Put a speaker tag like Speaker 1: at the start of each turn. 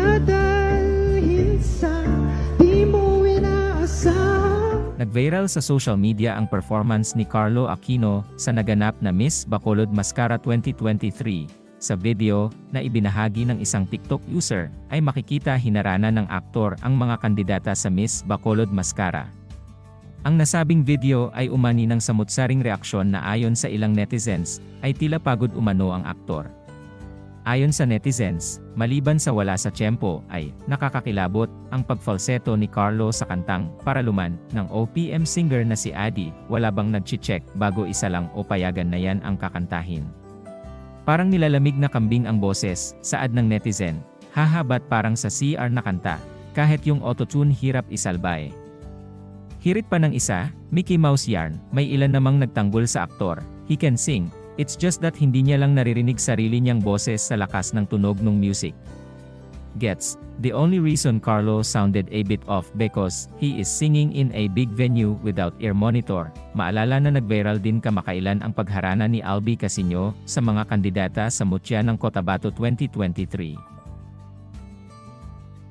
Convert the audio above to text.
Speaker 1: dadalhin sa di mo inaasam. Nag-viral sa social media ang performance ni Carlo Aquino sa naganap na Miss Bacolod Mascara 2023. Sa video na ibinahagi ng isang TikTok user, ay makikita hinarana ng aktor ang mga kandidata sa Miss Bacolod Mascara. Ang nasabing video ay umani ng samutsaring reaksyon na ayon sa ilang netizens, ay tila pagod umano ang aktor. Ayon sa netizens, maliban sa wala sa tiyempo ay nakakakilabot ang pagfalseto ni Carlo sa kantang Paraluman ng OPM singer na si Adi, wala bang nag-check bago isa lang o payagan na yan ang kakantahin. Parang nilalamig na kambing ang boses, saad ng netizen, hahabat parang sa CR na kanta, kahit yung autotune hirap isalbay. Hirit pa ng isa, Mickey Mouse yarn, may ilan namang nagtanggol sa aktor, he can sing, it's just that hindi niya lang naririnig sarili niyang boses sa lakas ng tunog ng music. Gets, the only reason Carlo sounded a bit off because he is singing in a big venue without ear monitor. Maalala na nag-viral din kamakailan ang pagharana ni Albi Casino sa mga kandidata sa Mutya ng Cotabato 2023.